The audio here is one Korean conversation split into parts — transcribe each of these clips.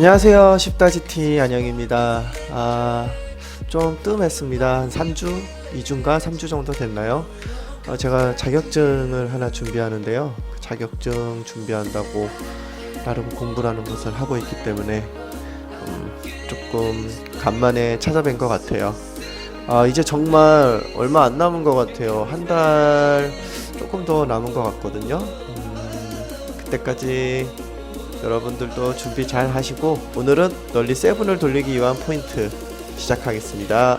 안녕하세요. 십다지티 안영입니다. 아, 좀 뜸했습니다. 한 3주, 2주인가 3주 정도 됐나요? 어, 제가 자격증을 하나 준비하는데요. 그 자격증 준비한다고 나름 공부라는 것을 하고 있기 때문에 음, 조금 간만에 찾아뵌 것 같아요. 아, 이제 정말 얼마 안 남은 것 같아요. 한 달 조금 더 남은 것 같거든요. 음, 그때까지 여러분들도 준비 잘 하시고 오늘은 널리 세븐을 돌리기 위한 포인트 시작하겠습니다.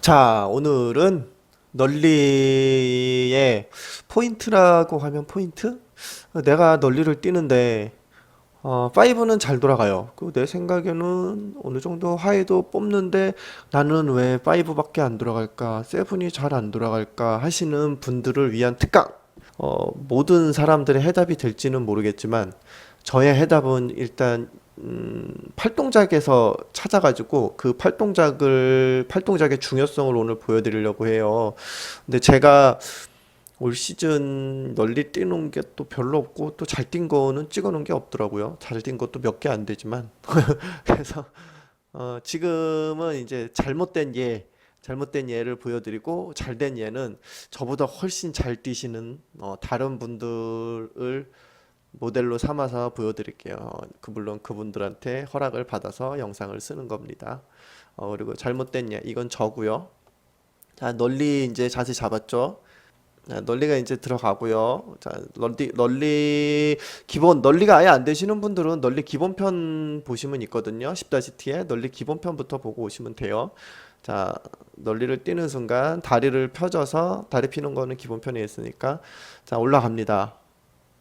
자, 오늘은 널리의 포인트라고 하면 포인트? 내가 널리를 뛰는데 어, 5는 잘 돌아가요. 그 내 생각에는 어느 정도 하이도 뽑는데 나는 왜 5밖에 안 돌아갈까? 7이 잘 안 돌아갈까? 하시는 분들을 위한 특강. 어, 모든 사람들의 해답이 될지는 모르겠지만 저의 해답은 일단 음, 팔동작에서 찾아가지고 그 팔동작을 팔동작의 중요성을 오늘 보여드리려고 해요. 근데 제가 올 시즌 널리 뛰는 게 또 별로 없고 또 잘 뛴 거는 찍어 놓은 게 없더라고요. 잘 뛴 것도 몇 개 안 되지만 그래서 어, 지금은 이제 잘못된 예, 잘못된 예를 보여드리고 잘된 예는 저보다 훨씬 잘 뛰시는 어, 다른 분들을 모델로 삼아서 보여드릴게요. 그 물론 그분들한테 허락을 받아서 영상을 쓰는 겁니다. 어, 그리고 잘못된 예, 이건 저고요. 자, 널리 이제 자세 잡았죠? 자, 널리가 이제 들어가고요. 자, 널리 널리 기본 널리가 아예 안 되시는 분들은 널리 기본편 보시면 있거든요. 10-T에 널리 기본편부터 보고 오시면 돼요. 자, 널리를 뛰는 순간 다리를 펴져서 다리 피는 거는 기본편에 있으니까 자, 올라갑니다.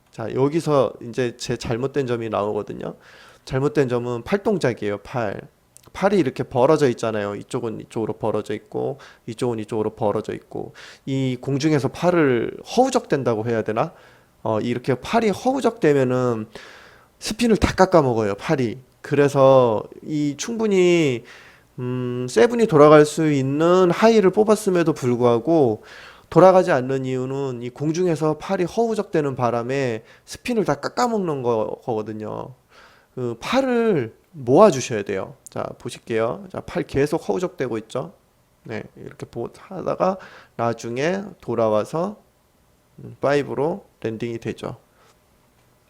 자, 여기서 이제 제 잘못된 점이 나오거든요. 잘못된 점은 팔 동작이에요. 팔. 팔이 이렇게 벌어져 있잖아요. 이쪽은 이쪽으로 벌어져 있고 이쪽은 이쪽으로 벌어져 있고 이 공중에서 팔을 허우적된다고 해야 되나? 어, 이렇게 팔이 허우적되면은 스핀을 다 깎아 먹어요. 팔이. 그래서 이 충분히 음, 세븐이 돌아갈 수 있는 하이를 뽑았음에도 불구하고 돌아가지 않는 이유는 이 공중에서 팔이 허우적대는 바람에 스핀을 다 깎아먹는 거, 거거든요. 그 팔을 모아 주셔야 돼요. 자, 보실게요. 자, 팔 계속 허우적대고 있죠. 네, 이렇게 보, 하다가 나중에 돌아와서 5로 랜딩이 되죠.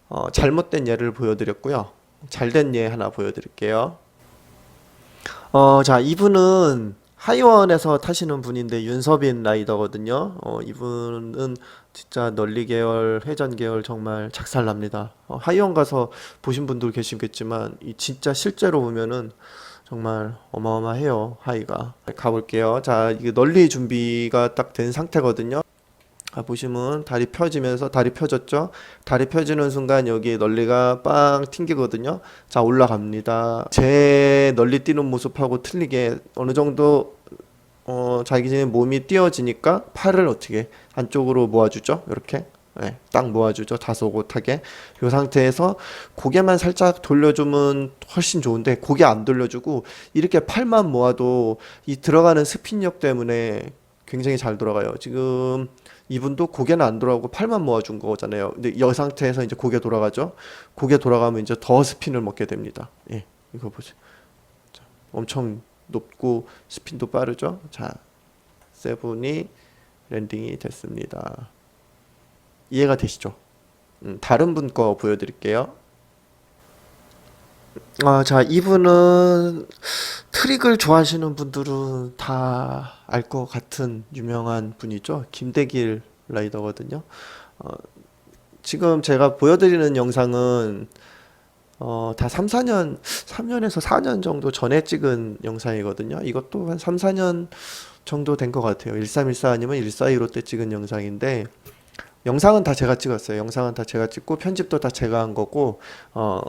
어, 잘못된 예를 보여드렸고요. 잘된 예 하나 보여드릴게요. 어, 자, 이분은 하이원에서 타시는 분인데 윤서빈 라이더거든요. 어, 이분은 진짜 널리 계열, 회전 계열 정말 작살납니다. 어, 하이원 가서 보신 분들 계시겠지만 이 진짜 실제로 보면은 정말 어마어마해요. 하이가. 가볼게요. 자, 이게 널리 준비가 딱 된 상태거든요. 아, 보시면 다리 펴지면서 다리 펴졌죠? 다리 펴지는 순간 여기 널리가 빵 튕기거든요. 자, 올라갑니다. 제 널리 뛰는 모습하고 틀리게 어느 정도 어, 자기 몸이 띄어지니까 팔을 어떻게 안쪽으로 모아주죠? 이렇게. 네, 딱 모아주죠. 다소곳하게. 이 상태에서 고개만 살짝 돌려주면 훨씬 좋은데 고개 안 돌려주고 이렇게 팔만 모아도 이 들어가는 스핀력 때문에 굉장히 잘 돌아가요. 지금 이분도 고개는 안 돌아가고 팔만 모아준 거잖아요. 근데 이 상태에서 이제 고개 돌아가죠. 고개 돌아가면 이제 더 스핀을 먹게 됩니다. 예, 이거 보세요. 자, 엄청 높고 스핀도 빠르죠. 자, 세븐이 랜딩이 됐습니다. 이해가 되시죠? 음, 다른 분 거 보여드릴게요. 아, 자, 이분은 트릭을 좋아하시는 분들은 다 알 것 같은 유명한 분이죠. 김대길 라이더거든요. 어, 지금 제가 보여드리는 영상은 어, 다 3, 4년, 3년에서 4년 정도 전에 찍은 영상이거든요. 이것도 한 3, 4년 정도 된 것 같아요. 1314 아니면 1415 때 찍은 영상인데, 영상은 다 제가 찍었어요. 영상은 다 제가 찍고, 편집도 다 제가 한 거고, 어,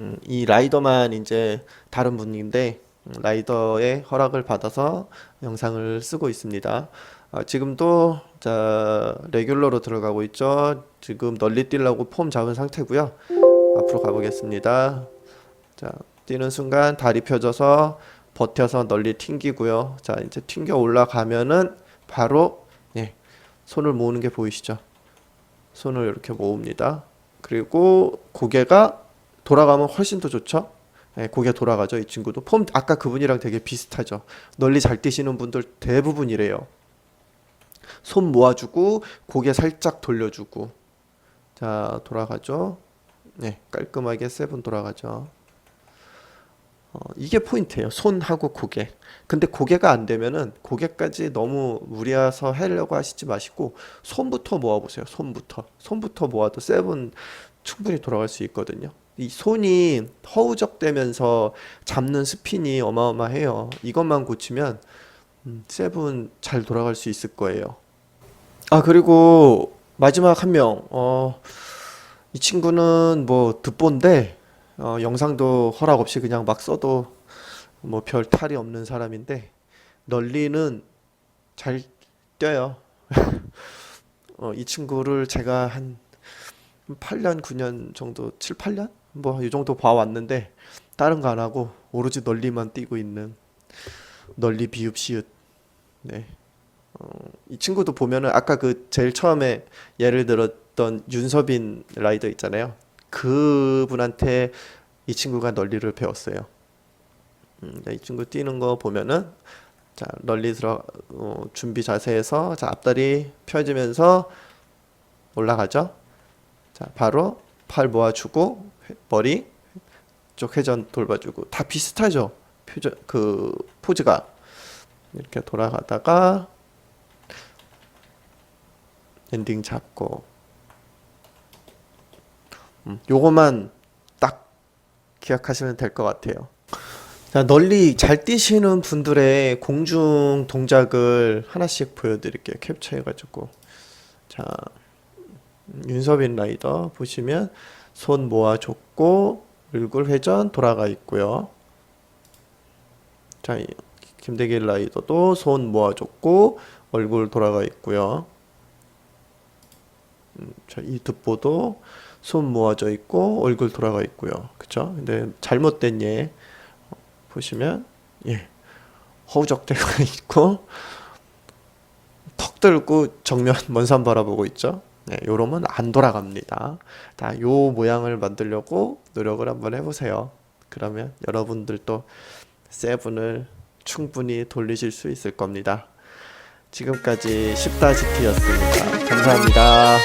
음, 이 라이더만 이제 다른 분인데, 음, 라이더의 허락을 받아서 영상을 쓰고 있습니다. 아, 지금도 자 레귤러로 들어가고 있죠. 지금 널리 뛰려고 폼 잡은 상태고요. 앞으로 가보겠습니다. 자 뛰는 순간 다리 펴져서 버텨서 널리 튕기고요. 자 이제 튕겨 올라가면은 바로 예, 손을 모으는 게 보이시죠? 손을 이렇게 모읍니다. 그리고 고개가 돌아가면 훨씬 더 좋죠? 예, 고개 돌아가죠. 이 친구도 폼 아까 그분이랑 되게 비슷하죠. 널리 잘 뛰시는 분들 대부분 이래요. 손 모아주고 고개 살짝 돌려주고 자 돌아가죠. 네 깔끔하게 세븐 돌아가죠. 어, 이게 포인트예요. 손하고 고개. 근데 고개가 안 되면은 고개까지 너무 무리해서 하려고 하시지 마시고 손부터 모아보세요. 손부터. 손부터 모아도 세븐 충분히 돌아갈 수 있거든요. 이 손이 허우적대면서 잡는 스핀이 어마어마해요. 이것만 고치면 음, 세븐 잘 돌아갈 수 있을 거예요. 아 그리고 마지막 한 명. 어, 이 친구는 뭐 듣보인데 어, 영상도 허락 없이 그냥 막 써도 뭐 별 탈이 없는 사람인데 널리는 잘 뛰어요. 어, 이 친구를 제가 한 8년, 9년 정도, 7, 8년? 뭐 이 정도 봐왔는데 다른 거 안 하고 오로지 널리만 뛰고 있는 널리 비읍 시읒. 네. 어, 이 친구도 보면은 아까 그 제일 처음에 예를 들었던 윤서빈 라이더 있잖아요. 그분한테 이 친구가 널리를 배웠어요. 음, 이 친구 뛰는 거 보면은 자 널리 들어 어, 준비 자세에서 자 앞다리 펴지면서 올라가죠. 자 바로 팔 모아주고 회- 머리 쪽 회전 돌봐주고 다 비슷하죠. 표정 그 포즈가 이렇게 돌아가다가 엔딩 잡고 음, 요거만 딱 기억하시면 될 것 같아요. 자, 널리 잘 뛰시는 분들의 공중 동작을 하나씩 보여드릴게요. 캡처해가지고. 자, 음, 윤서빈 라이더 보시면 손 모아줬고 얼굴 회전 돌아가 있고요. 자, 이 김대길 라이더도 손 모아줬고 얼굴 돌아가 있고요. 음, 자, 이 득보도 손 모아져 있고 얼굴 돌아가 있고요. 그쵸? 근데 잘못된 예 어, 보시면 예 허우적대가 있고 턱 들고 정면 먼 산 바라보고 있죠. 네, 요러면 안 돌아갑니다. 다 요 모양을 만들려고 노력을 한번 해보세요. 그러면 여러분들도 세븐을 충분히 돌리실 수 있을 겁니다. 지금까지 쉽다지티였습니다. 감사합니다.